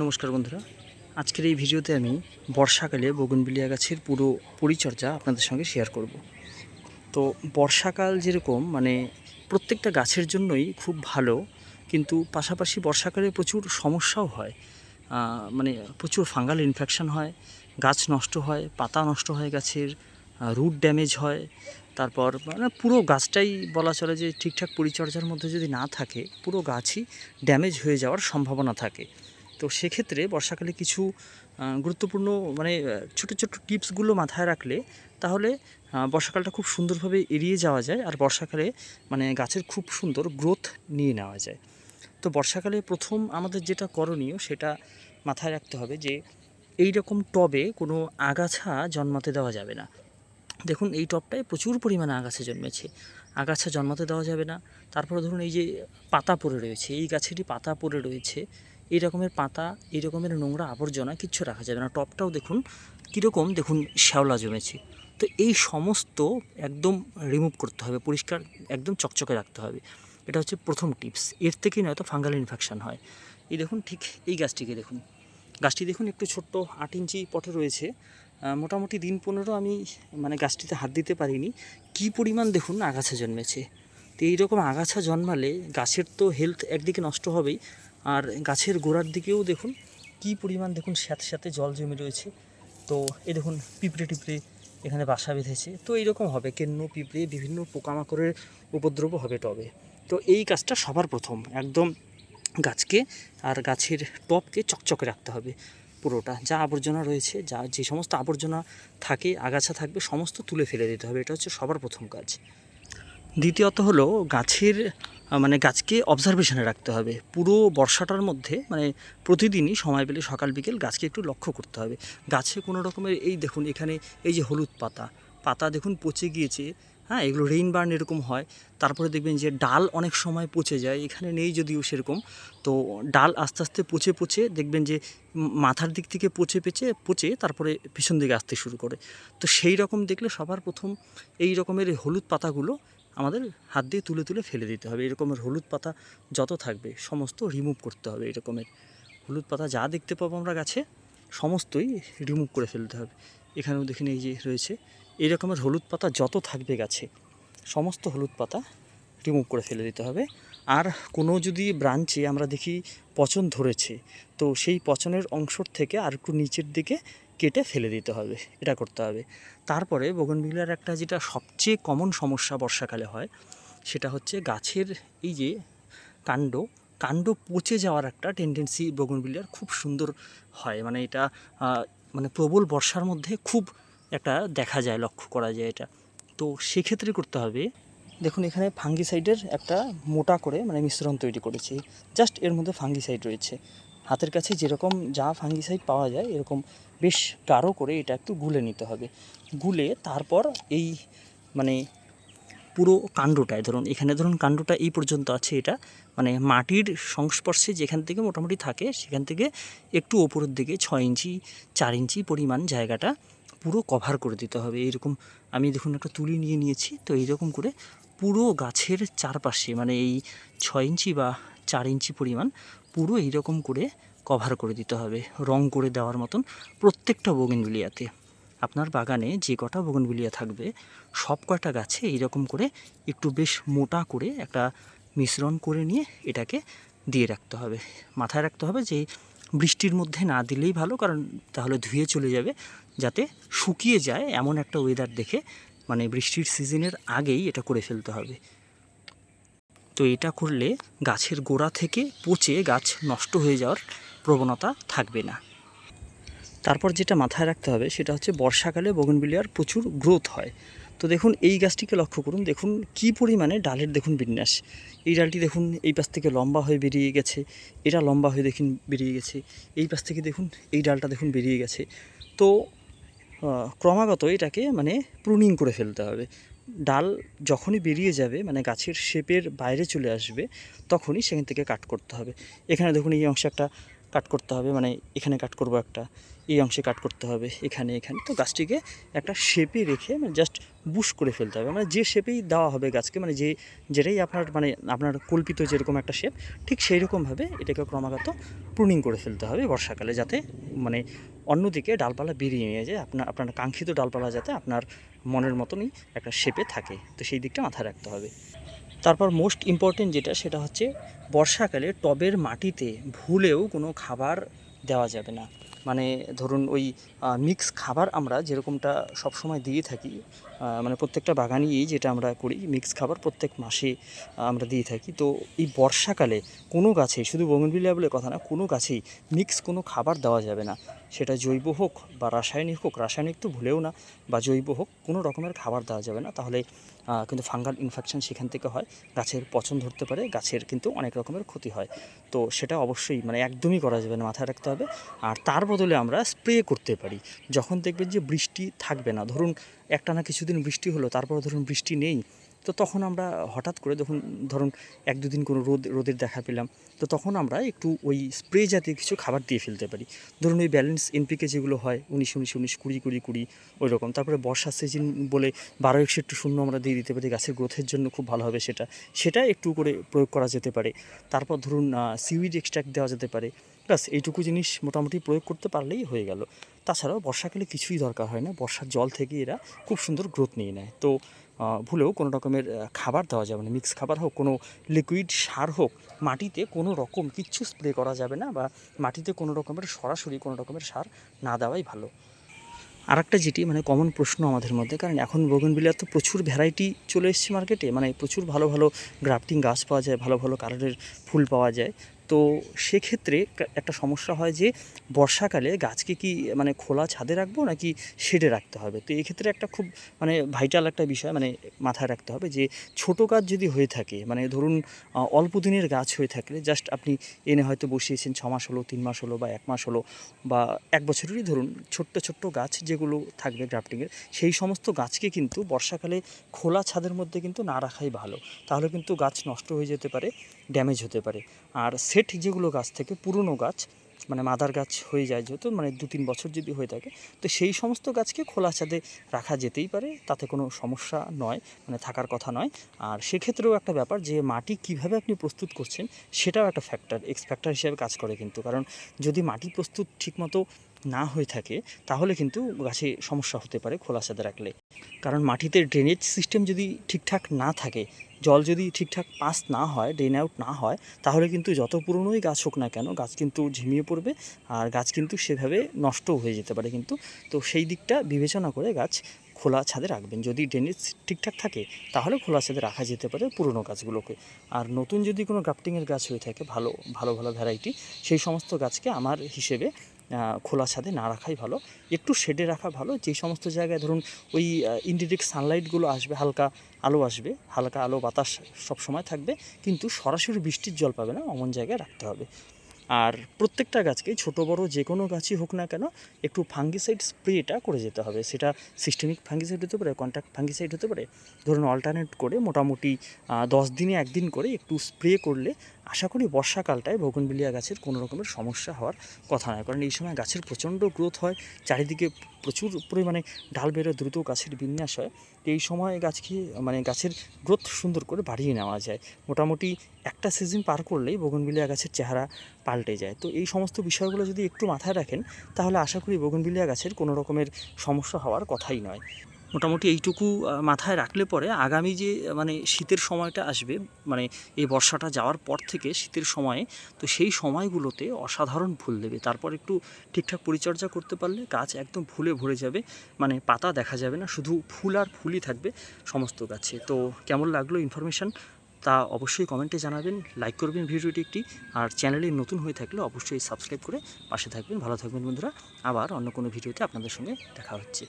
নমস্কার বন্ধুরা। আজকের এই ভিডিওতে আমি বর্ষাকালে বগুনবিলিয়া গাছের পুরো পরিচর্যা আপনাদের সঙ্গে শেয়ার করব। তো বর্ষাকাল যেরকম মানে প্রত্যেকটা গাছের জন্যই খুব ভালো, কিন্তু পাশাপাশি বর্ষাকালে প্রচুর সমস্যাও হয়। মানে প্রচুর ফাঙ্গাল ইনফেকশান হয়, গাছ নষ্ট হয়, পাতা নষ্ট হয় গাছের রুট ড্যামেজ হয়। তারপর মানে পুরো গাছটাই বলা চলে যে ঠিকঠাক পরিচর্যার মধ্যে যদি না থাকে, পুরো গাছই ড্যামেজ হয়ে যাওয়ার সম্ভাবনা থাকে। তো সেক্ষেত্রে বর্ষাকালে কিছু গুরুত্বপূর্ণ মানে ছোটো ছোটো টিপসগুলো মাথায় রাখলে তাহলে বর্ষাকালটা খুব সুন্দরভাবে এড়িয়ে যাওয়া যায় আর বর্ষাকালে মানে গাছের খুব সুন্দর গ্রোথ নিয়ে নেওয়া যায়। তো বর্ষাকালে প্রথম আমাদের যেটা করণীয় সেটা মাথায় রাখতে হবে যে, এই রকম টবে কোনো আগাছা জন্মাতে দেওয়া যাবে না। দেখুন, এই টবটায় প্রচুর পরিমাণে আগাছা জন্মেছে। আগাছা জন্মাতে দেওয়া যাবে না। তারপরে ধরুন এই যে পাতা পড়ে রয়েছে, এই গাছেরই পাতা পড়ে রয়েছে। এই রকমের পাতা, এই রকমের নোংরা আবর্জনা কিচ্ছু রাখা যাবে না। টবটাও দেখুন কীরকম, দেখুন শ্যাওলা জমেছে। তো এই সমস্ত একদম রিমুভ করতে হবে, পরিষ্কার একদম চকচকে রাখতে হবে। এটা হচ্ছে প্রথম টিপস এর থেকেই নয়তো ফাঙ্গাল ইনফেকশন হয়। এই দেখুন ঠিক এই গাছটিকে দেখুন। গাছটি দেখুন একটু ছোট্ট, আট ইঞ্চি পটে রয়েছে। মোটামুটি দিন পনেরো আমি মানে গাছটিতে হাত দিতে পারিনি। কি পরিমাণ দেখুন আগাছা জন্মেছে। তো এইরকম আগাছা জন্মালে গাছের তো হেলথ একদিকে নষ্ট হবেই। আর গাছের গোড়ার দিকেও দেখুন কি পরিমাণ দেখুন সাথে সাথে জল জমে রয়েছে। তো এই দেখুন পিঁপড়ে টিপড়ে এখানে বাসা বেঁধেছে। তো এইরকম হবে, কেন্ন, পিঁপড়ে, বিভিন্ন পোকামাকড়ের উপদ্রব হবে টবে। তো এই কাজটা সবার প্রথম, একদম গাছকে আর গাছের টপকে চকচকে রাখতে হবে পুরোটা। যা আবর্জনা রয়েছে, যা যে সমস্ত আবর্জনা থাকে, আগাছা থাকবে, সমস্ত তুলে ফেলে দিতে হবে। এটা হচ্ছে সবার প্রথম কাজ। দ্বিতীয়ত হলো গাছের মানে গাছকে অবজারভেশনে রাখতে হবে। পুরো বর্ষাটার মধ্যে মানে প্রতিদিনই সময় পেলে সকাল, বিকেল গাছকে একটু লক্ষ্য করতে হবে। গাছে কোনো রকমের এই দেখুন, এখানে এই যে হলুদ পাতা পাতা দেখুন পচে গিয়েছে হ্যাঁ এগুলো রেইন বার্ন এরকম হয়। তারপরে দেখবেন যে ডাল অনেক সময় পচে যায়, এখানে নেই যদিও সেরকম। তো ডাল আস্তে আস্তে পচে পচে দেখবেন যে মাথার দিক থেকে পচে, পেচে, পচে তারপরে পিছন দিকে আসতে শুরু করে। তো সেই রকম দেখলে সবার প্রথম এই রকমের হলুদ পাতাগুলো আমাদের হাত দিয়ে তুলে তুলে ফেলে দিতে হবে। এরকমের হলুদ পাতা যত থাকবে, সমস্ত রিমুভ করতে হবে এরকমের। হলুদ পাতা যা দেখতে পাবো আমরা গাছে, সমস্তই রিমুভ করে ফেলতে হবে। এখানেও দেখেন এই যে রয়েছে এই রকমের হলুদ পাতা যত থাকবে গাছে, সমস্ত হলুদ পাতা রিমুভ করে ফেলে দিতে হবে। আর কোনো যদি ব্রাঞ্চে আমরা দেখি পচন ধরেছে, তো সেই পচনের অংশর থেকে আর একটু নিচের দিকে কেটে ফেলে দিতে হবে, এটা করতে হবে। তারপরে বগনভিলার একটা যেটা সবচেয়ে কমন সমস্যা বর্ষাকালে হয়, সেটা হচ্ছে গাছের এই যে কাণ্ড কাণ্ড পচে যাওয়ার একটা টেন্ডেন্সি বগনভিলিয়ার খুব সুন্দর হয়। মানে এটা মানে প্রবল বর্ষার মধ্যে খুব একটা দেখা যায়, লক্ষ্য করা যায় এটা। তো সেক্ষেত্রে করতে হবে, দেখুন এখানে ফাঙ্গিসাইডের একটা মোটা করে মানে মিশ্রণ তৈরি করেছি। জাস্ট এর মধ্যে ফাঙ্গিসাইড রয়েছে। হাতের কাছে যেরকম যা ফাঙ্গিসাইড পাওয়া যায়, এরকম বেশ গাঢ় করে এটা একটু গুলে নিতে হবে। গুলে তারপর এই মানে পুরো কাণ্ডটায়, ধরুন এখানে ধরুন কাণ্ডটা এই পর্যন্ত আছে এটা মানে মাটির সংস্পর্শে যেখান থেকে মোটামুটি থাকে, সেখান থেকে একটু ওপরের দিকে ছয় ইঞ্চি, চার ইঞ্চি পরিমাণ জায়গাটা পুরো কভার করে দিতে হবে। এইরকম আমি দেখুন একটা তুলি নিয়ে নিয়েছি, তো এইরকম করে পুরো গাছের চারপাশে মানে এই ছয় ইঞ্চি বা চার ইঞ্চি পরিমাণ পুরো এইরকম করে কভার করে দিতে হবে, রং করে দেওয়ার মতন প্রত্যেকটা বোগেনভিলিয়াতে আপনার বাগানে যে কটা বোগেনভিলিয়া থাকবে, সব কয়টা গাছে এইরকম করে একটু বেশ মোটা করে একটা মিশ্রণ করে নিয়ে এটাকে দিয়ে রাখতে হবে। মাথায় রাখতে হবে যে বৃষ্টির মধ্যে না দিলেই ভালো, কারণ তাহলে ধুয়ে চলে যাবে, যাতে শুকিয়ে যায় এমন একটা ওয়েদার দেখে মানে বৃষ্টির সিজনের আগেই এটা করে ফেলতে হবে। তো এটা করলে গাছের গোড়া থেকে পচে গাছ নষ্ট হয়ে যাওয়ার প্রবণতা থাকবে না। তারপর যেটা মাথায় রাখতে হবে সেটা হচ্ছে বর্ষাকালে বগনবিলিয়ার প্রচুর গ্রোথ হয়। তো দেখুন, এই গাছটিকে লক্ষ্য করুন, দেখুন কি পরিমাণে ডালের দেখুন বিন্যাস। এই ডালটি দেখুন, এই পাশ থেকে লম্বা হয়ে বেরিয়ে গেছে, এটা লম্বা হয়ে দেখুন বেরিয়ে গেছে, এই পাশ থেকে দেখুন, এই ডালটা দেখুন বেরিয়ে গেছে। তো ক্রমাগত এটাকে মানে প্রুনিং করে ফেলতে হবে। ডাল যখনই বেরিয়ে যাবে মানে গাছের শেপের বাইরে চলে আসবে, তখনই সেখান থেকে কাট করতে হবে। এখানে দেখুন এই অংশে একটা কাট করতে হবে মানে এখানে কাট করব একটা। এই অংশে কাট করতে হবে, এখানে এখানে। তো গাছটিকে একটা শেপে রেখে মানে জাস্ট বুশ করে ফেলতে হবে। মানে যে শেপেই দেওয়া হবে গাছকে মানে যে, যেটাই আপনার মানে আপনার কল্পিত যেরকম একটা শেপ ঠিক সেই রকমভাবে এটাকে ক্রমাগত প্রুনিং করে ফেলতে হবে বর্ষাকালে যাতে মানে অন্যদিকে ডালপালা বেরিয়ে নিয়ে যায়, আপনার আপনার কাঙ্ক্ষিত ডালপালা যাতে আপনার মনের মতনই একটা শেপে থাকে। তো সেই দিকটা মাথায় রাখতে হবে। তারপর মোস্ট ইম্পর্টেন্ট যেটা, সেটা হচ্ছে বর্ষাকালে টবের মাটিতে ভুলেও কোনো খাবার দেওয়া যাবে না। মানে ধরুন ওই মিক্স খাবার আমরা যেরকমটা সবসময় দিয়ে থাকি মানে প্রত্যেকটা বাগানেই যেটা আমরা করি মিক্স খাবার প্রত্যেক মাসে আমরা দিয়ে থাকি। তো এই বর্ষাকালে কোনো গাছে শুধু বঙ্গনবিলিয়া বলে কথা না, কোনো গাছেই মিক্স কোনো খাবার দেওয়া যাবে না। সেটা জৈব হোক বা রাসায়নিক হোক, রাসায়নিক তো ভুলেও না, বা জৈব হোক, কোনো রকমের খাবার দেওয়া যাবে না। তাহলে কিন্তু ফাঙ্গাল ইনফেকশন সেখান থেকে হয়, গাছের পচন ধরতে পারে, গাছের কিন্তু অনেক রকমের ক্ষতি হয়। তো সেটা অবশ্যই মানে একদমই করা যাবে না, মাথায় রাখতে হবে। আর তার বদলে আমরা স্প্রে করতে পারি। যখন দেখবেন যে বৃষ্টি থাকবে না, ধরুন একটা না কিছুদিন বৃষ্টি হলো, তারপর ধরুন বৃষ্টি নেই, তো তখন আমরা হঠাৎ করে যখন ধরুন এক দুদিন কোনো রোদ, রোদের দেখা পেলাম, তো তখন আমরা একটু ওই স্প্রে জাতীয় কিছু খাবার দিয়ে ফেলতে পারি। ধরুন ওই ব্যালেন্স এনপিকে যেগুলো হয়, উনিশ উনিশ উনিশ, কুড়ি কুড়ি কুড়ি ওই রকম তারপরে বর্ষার সিজন বলে বারো একশো একটু শূন্য আমরা দিয়ে দিতে পারি, গাছের গ্রোথের জন্য খুব ভালো হবে সেটা। সেটা একটু করে প্রয়োগ করা যেতে পারে। তারপর ধরুন সিউইড এক্সট্রাক্ট দেওয়া যেতে পারে। ব্যাস, এইটুকু জিনিস মোটামুটি প্রয়োগ করতে পারলেই হয়ে গেল। তাছাড়াও বর্ষাকালে কিছুই দরকার হয় না, বর্ষার জল থেকে এরা খুব সুন্দর গ্রোথ নিয়ে নেয়। তো ভুলেও কোনো রকমের খাবার দেওয়া যাবে না মিক্স খাবার হোক, কোনো লিকুইড সার হোক, মাটিতে কোনো রকম কিচ্ছু স্প্রে করা যাবে না বা মাটিতে কোনো রকমের, সরাসরি কোনো রকমের সার না দেওয়াই ভালো। আর একটা যেটি মানে কমন প্রশ্ন আমাদের মধ্যে, কারণ এখন বগনবিলার তো প্রচুর ভ্যারাইটি চলে এসছে মার্কেটে মানে প্রচুর ভালো ভালো গ্রাফটিং গাছ পাওয়া যায়, ভালো ভালো কালারের ফুল পাওয়া যায়। তো সেক্ষেত্রে একটা সমস্যা হয় যে বর্ষাকালে গাছকে কি মানে খোলা ছাদে রাখব নাকি শেডে রাখতে হবে? তো এক্ষেত্রে একটা খুব মানে ভাইটাল একটা বিষয় মানে মাথায় রাখতে হবে যে ছোট গাছ যদি হয়ে থাকে মানে ধরুন অল্প দিনের গাছ হয়ে থাকলে জাস্ট আপনি এনে হয়তো বসিয়েছেন ছ মাস হলো, তিন মাস হলো বা এক মাস হলো বা এক বছরেরই ধরুন ছোট্ট ছোট্ট গাছ যেগুলো থাকবে গ্রাফটিংয়ের সেই সমস্ত গাছকে কিন্তু বর্ষাকালে খোলা ছাদের মধ্যে কিন্তু না রাখাই ভালো। তাহলে কিন্তু গাছ নষ্ট হয়ে যেতে পারে। ড্যামেজ হতে পারে। আর সেট যেগুলো গাছ থেকে, পুরনো গাছ মানে মাদার গাছ হয়ে যায় যেহেতু মানে দু তিন বছর যদি হয়ে থাকে, তো সেই সমস্ত গাছকে খোলা ছাদে রাখা যেতেই পারে, তাতে কোনো সমস্যা নয় মানে থাকার কথা নয়। আর সেক্ষেত্রেও একটা ব্যাপার যে, মাটি কীভাবে আপনি প্রস্তুত করছেন, সেটাও একটা ফ্যাক্টর এক্স ফ্যাক্টর হিসেবে কাজ করে কিন্তু। কারণ যদি মাটি প্রস্তুত ঠিকমতো না হয়ে থাকে, তাহলে কিন্তু গাছে সমস্যা হতে পারে খোলা ছাদে রাখলে। কারণ মাটিতে ড্রেনেজ সিস্টেম যদি ঠিকঠাক না থাকে জল যদি ঠিকঠাক পাস না হয় ড্রেন আউট না হয়, তাহলে কিন্তু যত পুরনোই গাছ হোক না কেন, গাছ কিন্তু ঝিমিয়ে পড়বে আর গাছ কিন্তু সেভাবে নষ্টও হয়ে যেতে পারে কিন্তু। তো সেই দিকটা বিবেচনা করে গাছ খোলা ছাদে রাখবেন। যদি ড্রেনেজ ঠিকঠাক থাকে, তাহলে খোলা ছাদে রাখা যেতে পারে পুরনো গাছগুলোকে। আর নতুন যদি কোনো গ্রাফটিংয়ের গাছ হয়ে থাকে, ভালো ভালো ভালো ভ্যারাইটি সেই সমস্ত গাছকে আমার হিসেবে খোলা ছাদে না রাখাই ভালো। একটু শেডে রাখা ভালো। যে সমস্ত জায়গায় ধরুন ওই ইনডিরেক্ট সানলাইটগুলো আসবে, হালকা আলো আসবে, হালকা আলো বাতাস সব সময় থাকবে, কিন্তু সরাসরি বৃষ্টির জল পাবে না, অমন জায়গায় রাখতে হবে। আর প্রত্যেকটা গাছকে, ছোট, বড় যে কোনো গাছই হোক না কেন, একটু ফাঙ্গিসাইড স্প্রেটা করে যেতে হবে। সেটা সিস্টেমিক ফাঙ্গিসাইড হতে পারে কন্ট্যাক্ট ফাঙ্গিসাইড হতে পারে। ধরুন অল্টারনেট করে মোটামুটি দশ দিনে একদিন করে একটু স্প্রে করলে আশা করি বর্ষাকালটায় বগনবিলিয়া গাছের কোনো রকমের সমস্যা হওয়ার কথা নয়। কারণ এই সময় গাছের প্রচণ্ড গ্রোথ হয়, চারিদিকে প্রচুর পরিমাণে ডাল বেরো দ্রুত গাছের বিন্যাস হয়। এই সময় গাছকে মানে গাছের গ্রোথ সুন্দর করে বাড়িয়ে নেওয়া যায়। মোটামুটি একটা সিজন পার করলেই বগনবিলিয়া গাছের চেহারা পাল্টে যায়। তো এই সমস্ত বিষয়গুলো যদি একটু মাথায় রাখেন, তাহলে আশা করি বগনবিলিয়া গাছের কোনো রকমের সমস্যা হওয়ার কথাই নয়। মোটামুটি এইটুকু মাথায় রাখলে পরে আগামী যে মানে শীতের সময়টা আসবে মানে এই বর্ষাটা যাওয়ার পর থেকে শীতের সময়ে, তো সেই সময়গুলোতে অসাধারণ ফুল দেবে। তারপর একটু ঠিকঠাক পরিচর্যা করতে পারলে গাছ একদম ফুলে ভরে যাবে মানে পাতা দেখা যাবে না, শুধু ফুল আর ফুলই থাকবে সমস্ত গাছে। তো কেমন লাগল ইনফরমেশান তা অবশ্যই কমেন্টে জানাবেন লাইক করবেন ভিডিওটি একটি, আর চ্যানেলে নতুন হয়ে থাকলে অবশ্যই সাবস্ক্রাইব করে পাশে থাকবেন। ভালো থাকবেন বন্ধুরা, আবার অন্য কোনো ভিডিওতে আপনাদের সঙ্গে দেখা হচ্ছে।